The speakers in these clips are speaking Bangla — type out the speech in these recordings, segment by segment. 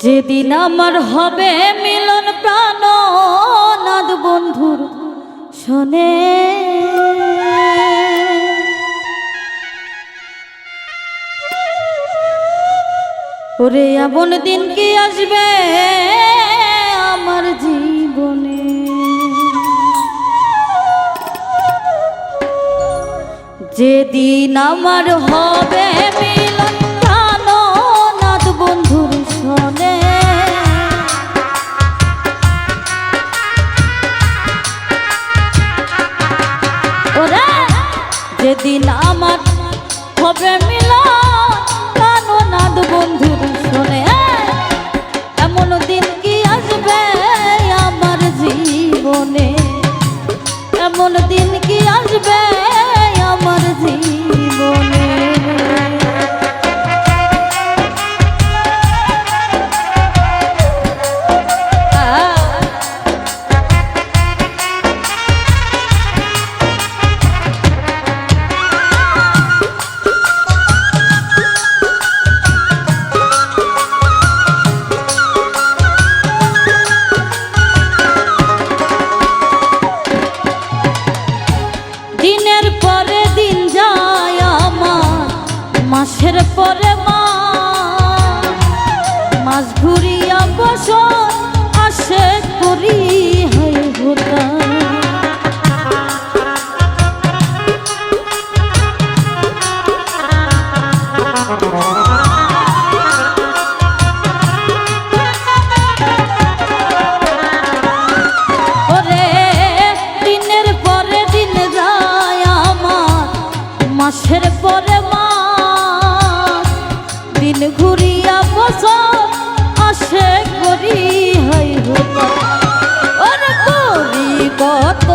যেদিন আমার হবে মিলন প্রাণ, নাদ বন্ধুর শোনে। ওরে, এমন দিন কি আসবে আমার জীবনে? যেদিন আমার হবে মাস ঘুরিয়া বছর আসে করি হয় আমার মাসের পরে মাস। দিন ঘুরিয়া বছর মাসে করি হয় করি কত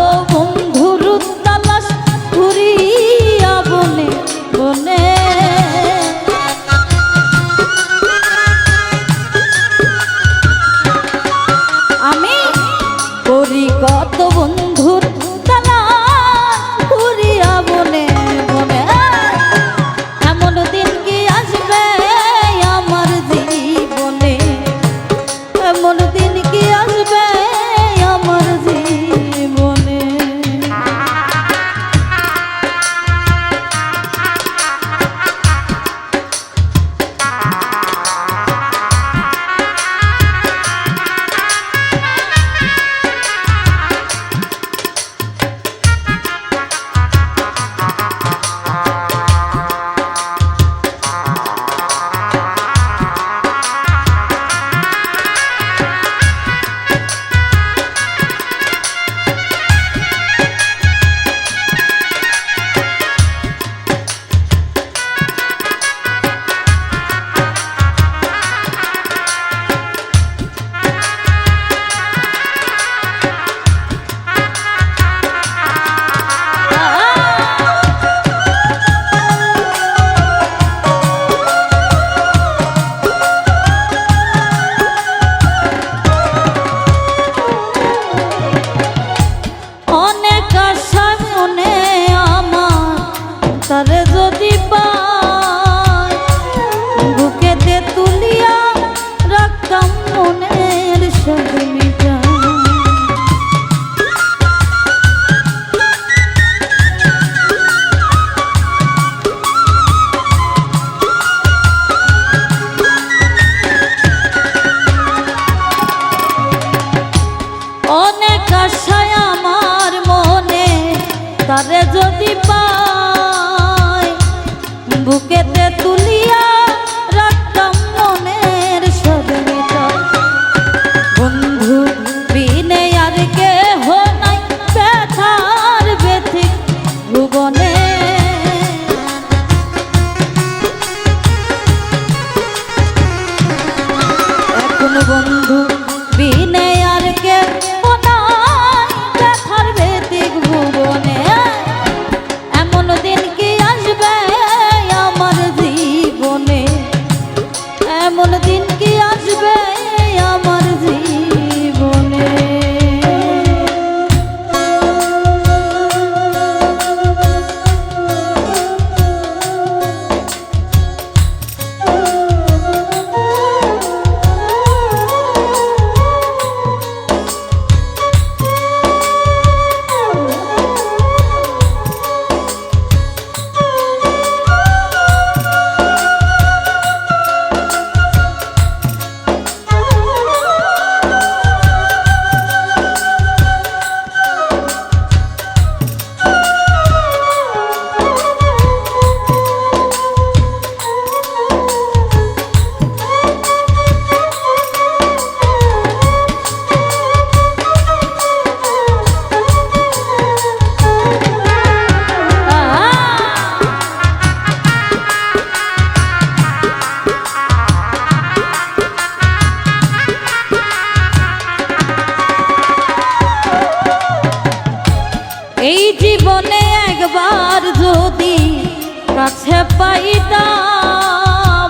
রহিতাম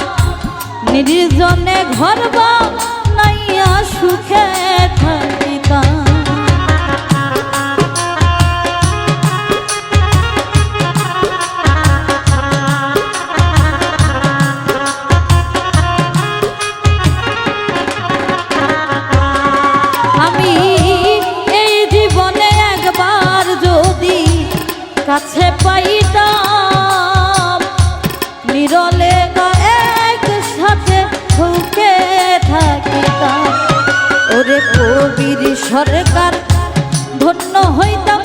নির্জনে ঘর নাইয়া সুখে থাক। বীর সরকার ধন্য হইতাম